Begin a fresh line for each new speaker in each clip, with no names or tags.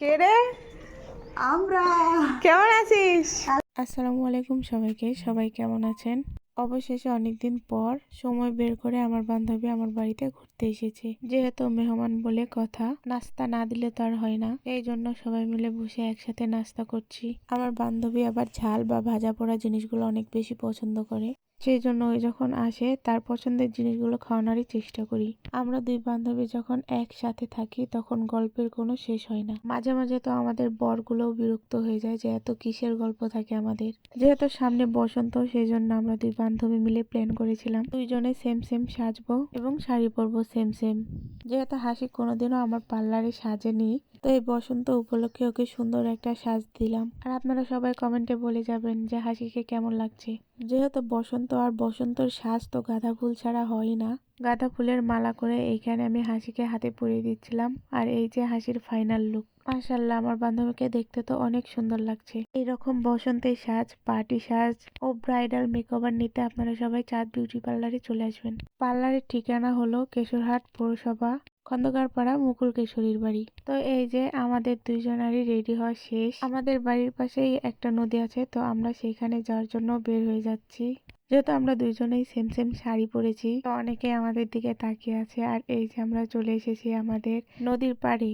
কে রে?
আমরা।
কেমন আছিস?
আসসালামু আলাইকুম সবাইকে সবাই কেমন আছেন? অবশেষে অনেকদিন পর সময় বের করে আমার বান্ধবী আমার বাড়িতে ঘুরতে এসেছে। যেহেতু মেহমান বলে কথা নাস্তা না দিলে তো আর হয় না। এই জন্য সবাই মিলে বসে একসাথে নাস্তা করছি। আমার বান্ধবী আবার ঝাল বা ভাজা পোড়া জিনিসগুলো অনেক বেশি পছন্দ করে। সেই জন্য ওই যখন আসে, তার পছন্দের জিনিসগুলো খাওয়ানোরই চেষ্টা করি। আমরা দুই বান্ধবী যখন একসাথে থাকি, তখন গল্পের কোনো শেষ হয় না। মাঝে মাঝে তো আমাদের বরগুলোও বিরক্ত হয়ে যায় যে এত কিসের গল্প থাকে আমাদের। যেহেতু সামনে বসন্ত সেই জন্য আমরা দুই বান্ধবী মিলে প্ল্যান করেছিলাম। দুইজনে সেম সেম সাজবো এবং শাড়ি পরবো সেম সেম যেহেতু হাসি কোনোদিনও আমার পার্লারে সাজেনি, তো এই বসন্ত উপলক্ষে ওকে সুন্দর একটা সাজ দিলাম। আর আপনারা সবাই কমেন্টে বলে যাবেন যে হাসিকে কেমন লাগছে। যেহেতু বসন্ত আর বসন্তর সাজ তো গাঁদা ফুল ছাড়া হয় না। গাঁদা ফুলের মালা করে এইখানে আমি হাসিকে হাতে পরিয়ে দিচ্ছিলাম, আর এই যে হাসির ফাইনাল লুক মাশাল্লাহ আমার বান্ধবীকে দেখতে তো অনেক সুন্দর লাগছে। এইরকম বসন্তের সাজ, পার্টি সাজ ও ব্রাইডাল মেকওভার নিতে আপনারা সবাই চাঁদ বিউটি পার্লারে চলে আসবেন। পার্লারের ঠিকানা হলো কেশরহাট পৌরসভা খন্দকারপাড়া মুকুল কেশরীর বাড়ি। তো এই যে আমাদের দুইজনারই রেডি হওয়া শেষ। আমাদের বাড়ির পাশেই একটা নদী আছে, তো আমরা সেইখানে যাওয়ার জন্য বের হয়ে যাচ্ছি। যেহেতু আমরা দুইজনেই সেম সেম শাড়ি পরেছি, তো অনেকে আমাদের দিকে তাকিয়ে আছে। আর এই যে আমরা চলে এসেছি আমাদের নদীর পাড়ে।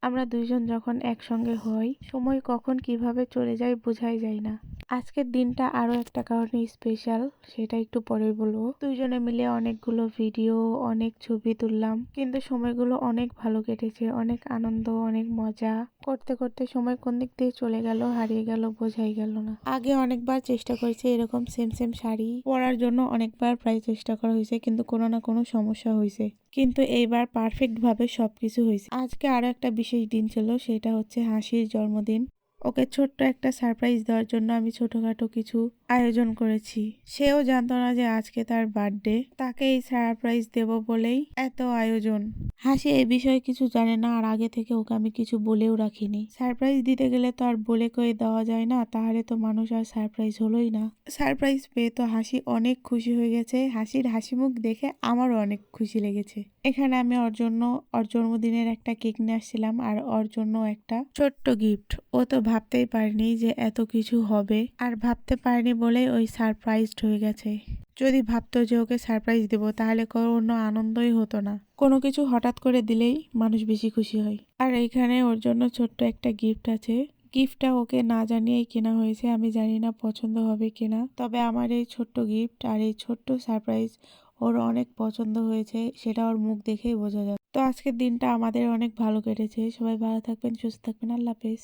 আমরা দুইজন যখন একসঙ্গে হই, সময় কখন কীভাবে চলে যায় বোঝাই যায় না। আজকের দিনটা আরও একটা কারণে স্পেশাল সেটা একটু পরে বলব। দুইজনে মিলে অনেকগুলো ভিডিও অনেক ছবি তুললাম। কিন্তু সময়গুলো অনেক ভালো কেটেছে, অনেক আনন্দ, অনেক মজা। করতে করতে সময় কোন দিক দিয়ে চলে গেল, হারিয়ে গেল, বোঝাই গেল না। আগে অনেকবার চেষ্টা করেছি এরকম সেম সেম শাড়ি পরার জন্য অনেকবার প্রায় চেষ্টা করা হয়েছে, কিন্তু কোনো না কোনো সমস্যা হয়েছে। কিন্তু এইবার পারফেক্ট ভাবে সবকিছু হয়েছে। আজকে আরও একটা বিশেষ দিন ছিল, সেটা হচ্ছে হাসির জন্মদিন। ওকে ছোট্ট একটা সারপ্রাইজ দেওয়ার জন্য আমি ছোটখাটো কিছু আয়োজন করেছি। সেও জানতো না যে আজকে তার বার্থডে। তাকে এই সারপ্রাইজ দেব বলেই এত আয়োজন। হাসি এই বিষয়ে কিছু জানে না আর আগে থেকে ওকে আমি কিছু বলেও রাখিনি। সারপ্রাইজ দিতে গেলে তো আর বলে কয়ে দেওয়া যায় না, তাহলে তো মানুষ আর সারপ্রাইজ হলোই না। সারপ্রাইজ পেয়ে তো হাসি অনেক খুশি হয়ে গেছে। হাসির হাসি মুখ দেখে আমারও অনেক খুশি লেগেছে। এখানে আমি ওর জন্য, ওর জন্মদিনের একটা কেক নিয়ে আসছিলাম আর ওর জন্য একটা ছোট্ট গিফট ও তো ভাবতেই পারেনি যে এত কিছু হবে। আর ভাবতে পারেনি বলেই ওই সারপ্রাইজড হয়ে গেছে। যদি ভাবতো যে ওকে সারপ্রাইজ দেব, তাহলে কোনো আনন্দই হতো না। কোনো কিছু হঠাৎ করে দিলেই মানুষ বেশি খুশি হয়। আর এইখানে ওর জন্য ছোট্ট একটা গিফট আছে। গিফটটা ওকে না জানিয়েই কেনা হয়েছে, আমি জানি না পছন্দ হবে কিনা। তবে আমার এই ছোট্ট গিফট আর এই ছোট্ট সারপ্রাইজ ওর অনেক পছন্দ হয়েছে, সেটা ওর মুখ দেখেই বোঝা যায় তো আজকের দিনটা আমাদের অনেক ভালো কেটেছে। সবাই ভালো থাকবেন, সুস্থ থাকবেন। আল্লাহ হাফেজ।